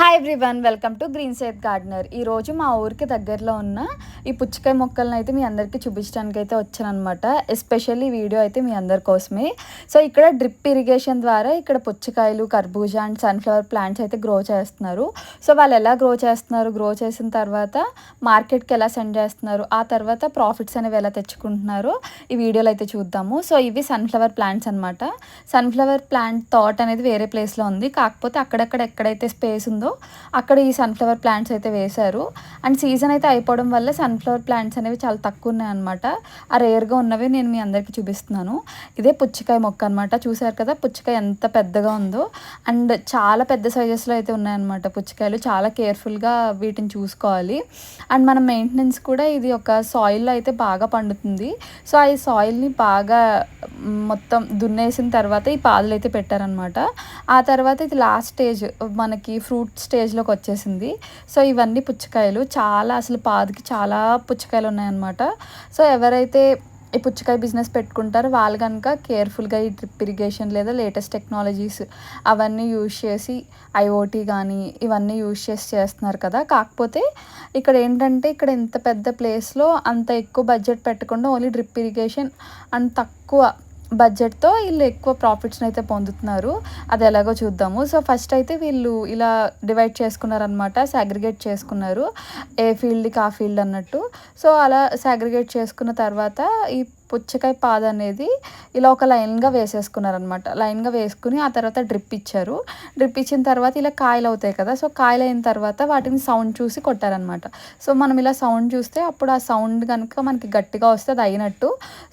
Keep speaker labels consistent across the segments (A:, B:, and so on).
A: Hi everyone welcome to green Seth gardener ఈ రోజు మా ఊరికి దగ్గరలో ఉన్న ఈ పుచ్చకాయ మొక్కలను అయితే మీ అందరికీ చూపించడానికి అయితే వచ్చానమాట ఎస్పెషల్లీ వీడియో అయితే మీ అందరి కోసమే. సో ఇక్కడ డ్రిప్ ఇరిగేషన్ ద్వారా ఇక్కడ పుచ్చకాయలు కర్బూజా అండ్ సన్ఫ్లవర్ ప్లాంట్స్ అయితే గ్రో చేస్తున్నారు. సో వాళ్ళు ఎలా గ్రో చేస్తున్నారు? గ్రో చేసిన తర్వాత మార్కెట్కి ఎలా సెండ్ చేస్తున్నారు? ఆ తర్వాత ప్రాఫిట్స్ అనేవి ఎలా తెచ్చుకుంటున్నారో? ఈ వీడియోలో అయితే చూద్దాము. సో ఇవి సన్ఫ్లవర్ ప్లాంట్స్ అనమాట సన్ఫ్లవర్ ప్లాంట్ థాట్ అనేది వేరే ప్లేస్లో ఉంది. కాకపోతే అక్కడక్కడ ఎక్కడైతే స్పేస్ ఉందో అక్కడ ఈ సన్ఫ్లవర్ ప్లాంట్స్ అయితే వేశారు. అండ్ సీజన్ అయితే అయిపోవడం వల్ల సన్ఫ్లవర్ ప్లాంట్స్ అనేవి చాలా తక్కువ ఉన్నాయి అనమాట ఆ రేర్గా ఉన్నవి నేను మీ అందరికీ చూపిస్తున్నాను. ఇదే పుచ్చకాయ మొక్క అనమాట చూసారు కదా పుచ్చకాయ ఎంత పెద్దగా ఉందో. అండ్ చాలా పెద్ద సైజెస్లో అయితే ఉన్నాయన్నమాట పుచ్చకాయలు. చాలా కేర్ఫుల్గా వీటిని చూసుకోవాలి. అండ్ మన మెయింటెనెన్స్ కూడా ఇది ఒక సాయిల్లో అయితే బాగా పండుతుంది. సో ఆ సాయిల్ని బాగా మొత్తం దున్నేసిన తర్వాత ఈ పాదులు అయితే పెట్టారనమాట ఆ తర్వాత ఇది లాస్ట్ స్టేజ్ మనకి ఫ్రూట్ స్టేజ్లోకి వచ్చేసింది. సో ఇవన్నీ పుచ్చకాయలు. చాలా అసలు పాదికి చాలా పుచ్చకాయలు ఉన్నాయన్నమాట. సో ఎవరైతే ఈ పుచ్చకాయ బిజినెస్ పెట్టుకుంటారో వాళ్ళు కనుక కేర్ఫుల్గా ఈ డ్రిప్ ఇరిగేషన్ లేదా లేటెస్ట్ టెక్నాలజీస్ అవన్నీ యూజ్ చేసి ఐఓటీ కానీ ఇవన్నీ యూజ్ చేసి చేస్తున్నారు కదా. కాకపోతే ఇక్కడ ఏంటంటే ఇక్కడ ఇంత పెద్ద ప్లేస్లో అంత ఎక్కువ బడ్జెట్ పెట్టకుండా ఓన్లీ డ్రిప్ ఇరిగేషన్ అండ్ తక్కువ బడ్జెట్తో వీళ్ళు ఎక్కువ ప్రాఫిట్స్ని అయితే పొందుతున్నారు. అది ఎలాగో చూద్దాము. సో ఫస్ట్ అయితే వీళ్ళు ఇలా డివైడ్ చేసుకున్నారనమాట సాగ్రిగేట్ చేసుకున్నారు. ఏ ఫీల్డ్కి ఆ ఫీల్డ్ అన్నట్టు. సో అలా సాగ్రిగేట్ చేసుకున్న తర్వాత ఈ పుచ్చకాయ పాద అనేది ఇలా ఒక లైన్గా వేసేసుకున్నారనమాట లైన్గా వేసుకుని ఆ తర్వాత డ్రిప్ ఇచ్చారు. డ్రిప్ ఇచ్చిన తర్వాత ఇలా కాయలు అవుతాయి కదా సో కాయలు అయిన తర్వాత వాటిని సౌండ్ చూసి కొట్టారనమాట సో మనం ఇలా సౌండ్ చూస్తే అప్పుడు ఆ సౌండ్ కనుక మనకి గట్టిగా వస్తే అది అయినట్టు.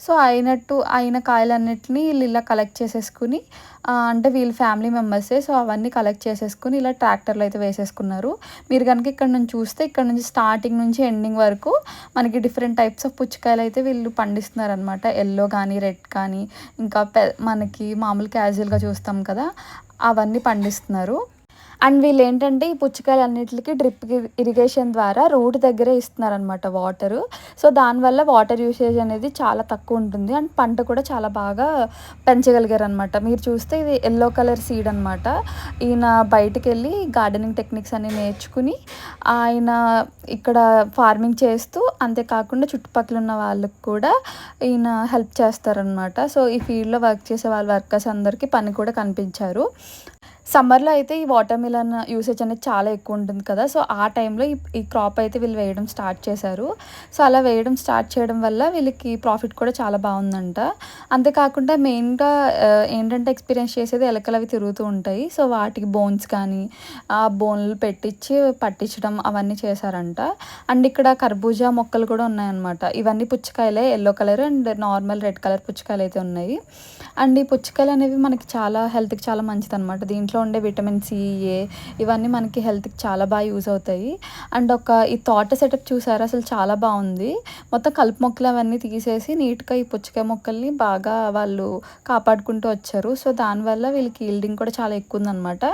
A: సో అయినట్టు అయిన కాయలన్నిటిని వీళ్ళు ఇలా కలెక్ట్ చేసేసుకుని అంటే వీళ్ళ ఫ్యామిలీ మెంబర్సే సో అవన్నీ కలెక్ట్ చేసేసుకుని ఇలా ట్రాక్టర్లో అయితే వేసేసుకున్నారు. మీరు కనుక ఇక్కడ నుంచి చూస్తే ఇక్కడ నుంచి స్టార్టింగ్ నుంచి ఎండింగ్ వరకు మనకి డిఫరెంట్ టైప్స్ ఆఫ్ పుచ్చకాయలు అయితే వీళ్ళు పండిస్తున్నారు అనమాట ఎల్లో కానీ రెడ్ కానీ ఇంకా పె మనకి మామూలు క్యాజువల్గా చూస్తాం కదా అవన్నీ పండిస్తున్నారు. అండ్ వీళ్ళు ఏంటంటే ఈ పుచ్చకాయలు అన్నిటికి డ్రిప్ ఇరిగేషన్ ద్వారా రూట్ దగ్గరే ఇస్తున్నారనమాట వాటర్. సో దానివల్ల వాటర్ యూసేజ్ అనేది చాలా తక్కువ ఉంటుంది. అండ్ పంట కూడా చాలా బాగా పెంచగలిగారు అనమాట మీరు చూస్తే ఇది ఎల్లో కలర్ సీడ్ అనమాట ఈయన బయటికి వెళ్ళి గార్డెనింగ్ టెక్నిక్స్ అన్ని నేర్చుకుని ఆయన ఇక్కడ ఫార్మింగ్ చేస్తూ అంతేకాకుండా చుట్టుపక్కల ఉన్న వాళ్ళకి కూడా ఈయన హెల్ప్ చేస్తారనమాట సో ఈ ఫీల్డ్లో వర్క్ చేసే వాళ్ళ వర్కర్స్ అందరికీ పని కూడా కనిపించారు. సమ్మర్లో అయితే ఈ వాటర్ మిలన్ యూసేజ్ అనేది చాలా ఎక్కువ ఉంటుంది కదా. సో ఆ టైంలో ఈ ఈ క్రాప్ అయితే వీళ్ళు వేయడం స్టార్ట్ చేశారు. సో అలా వేయడం స్టార్ట్ చేయడం వల్ల వీళ్ళకి ప్రాఫిట్ కూడా చాలా బాగుందంట. అంతేకాకుండా మెయిన్గా ఏంటంటే ఎక్స్పీరియన్స్ చేసేది ఎలకలు అవి తిరుగుతూ ఉంటాయి. సో వాటికి బోన్స్ కానీ ఆ బోన్లు పెట్టించి పట్టించడం అవన్నీ చేశారంట. అండ్ ఇక్కడ కర్బూజా మొక్కలు కూడా ఉన్నాయన్నమాట. ఇవన్నీ పుచ్చకాయలే yellow colour and normal red colour పుచ్చకాయలు అయితే ఉన్నాయి. అండ్ ఈ పుచ్చకాయలు అనేవి మనకి చాలా హెల్త్కి చాలా మంచిది అనమాట దీంట్లో ఉండే విటమిన్ సి ఏ ఇవన్నీ మనకి హెల్త్కి చాలా బాగా యూజ్ అవుతాయి. అండ్ ఒక ఈ తోట సెటప్ చూసారా? అసలు చాలా బాగుంది. మొత్తం కలుపు మొక్కలు అవన్నీ తీసేసి నీట్గా ఈ పుచ్చకాయ మొక్కల్ని బాగా వాళ్ళు కాపాడుకుంటూ వచ్చారు. సో దానివల్ల వీళ్ళకి ఈల్డింగ్ కూడా చాలా ఎక్కువ ఉందన్నమాట.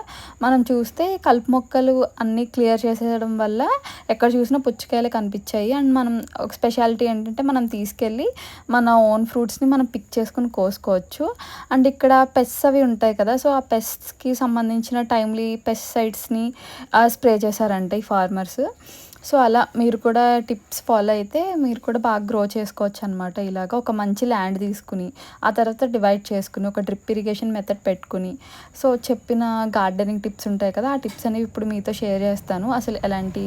A: మనం చూస్తే కలుపు మొక్కలు అన్నీ క్లియర్ చేసేయడం వల్ల ఎక్కడ చూసినా పుచ్చకాయలే కనిపించాయి. అండ్ మనం ఒక స్పెషాలిటీ ఏంటంటే మనం తీసుకెళ్ళి మన ఓన్ ఫ్రూట్స్ని మనం పిక్ చేసుకుని కోసుకోవచ్చు. అండ్ ఇక్కడ పెస్ట్స్ అవి ఉంటాయి కదా సో ఆ పెస్ట్స్కి సంబంధించిన సంబంధించిన టైమ్లీ పెస్టిసైడ్స్ని స్ప్రే చేశారంట ఈ ఫార్మర్స్ సో అలా మీరు కూడా టిప్స్ ఫాలో అయితే మీరు కూడా బాగా గ్రో చేసుకోవచ్చు అనమాట ఇలాగ ఒక మంచి ల్యాండ్ తీసుకుని ఆ తర్వాత డివైడ్ చేసుకుని ఒక డ్రిప్ ఇరిగేషన్ మెథడ్ పెట్టుకుని. సో చెప్పిన గార్డెనింగ్ టిప్స్ ఉంటాయి కదా ఆ టిప్స్ అనేవి ఇప్పుడు మీతో షేర్ చేస్తాను. అసలు ఎలాంటి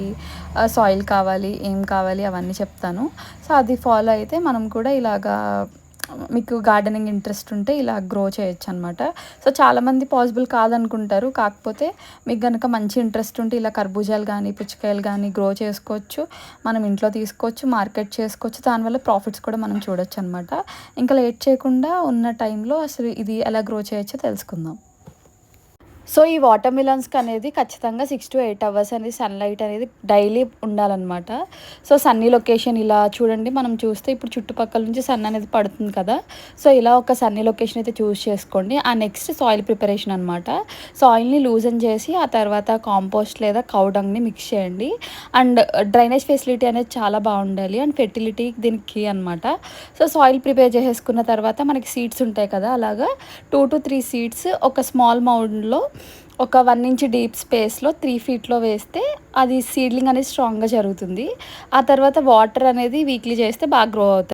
A: సాయిల్ కావాలి ఏం కావాలి అవన్నీ చెప్తాను. సో అది ఫాలో అయితే మనం కూడా ఇలాగా మీకు గార్డెనింగ్ ఇంట్రెస్ట్ ఉంటే ఇలా గ్రో చేయొచ్చు అనమాట సో చాలామంది పాసిబుల్ కాదనుకుంటారు. కాకపోతే మీకు కనుక మంచి ఇంట్రెస్ట్ ఉంటే ఇలా కర్బూజాలు కానీ పుచ్చకాయలు కానీ గ్రో చేసుకోవచ్చు. మనం ఇంట్లో తీసుకోవచ్చు మార్కెట్ చేసుకోవచ్చు. దానివల్ల ప్రాఫిట్స్ కూడా మనం చూడొచ్చు అనమాట ఇంకా లేట్ చేయకుండా ఉన్న టైంలో అసలు ఇది ఎలా గ్రో చేయొచ్చో తెలుసుకుందాం. సో ఈ వాటర్ మిలన్స్కి అనేది ఖచ్చితంగా సిక్స్ టు ఎయిట్ అవర్స్ అనేది సన్లైట్ అనేది డైలీ ఉండాలన్నమాట. సో సన్నీ లొకేషన్ ఇలా చూడండి మనం చూస్తే ఇప్పుడు చుట్టుపక్కల నుంచి సన్ అనేది పడుతుంది కదా. సో ఇలా ఒక సన్నీ లొకేషన్ అయితే చూస్ చేసుకోండి. ఆ నెక్స్ట్ సాయిల్ ప్రిపరేషన్ అనమాట సాయిల్ని లూజన్ చేసి ఆ తర్వాత కాంపోస్ట్ లేదా కౌడంగ్ని మిక్స్ చేయండి. అండ్ డ్రైనేజ్ ఫెసిలిటీ అనేది చాలా బాగుండాలి. అండ్ ఫెర్టిలిటీ దీనికి అనమాట సో సాయిల్ ప్రిపేర్ చేసేసుకున్న తర్వాత మనకి సీడ్స్ ఉంటాయి కదా అలాగా టూ టు త్రీ సీడ్స్ ఒక స్మాల్ మౌండ్లో ఒక వన్ ఇంచ్ డీప్ స్పేస్లో త్రీ ఫీట్లో వేస్తే అది సీడ్లింగ్ అనేది స్ట్రాంగ్గా జరుగుతుంది. ఆ తర్వాత వాటర్ అనేది వీక్లీ చేస్తే బాగా గ్రో అవుతుంది.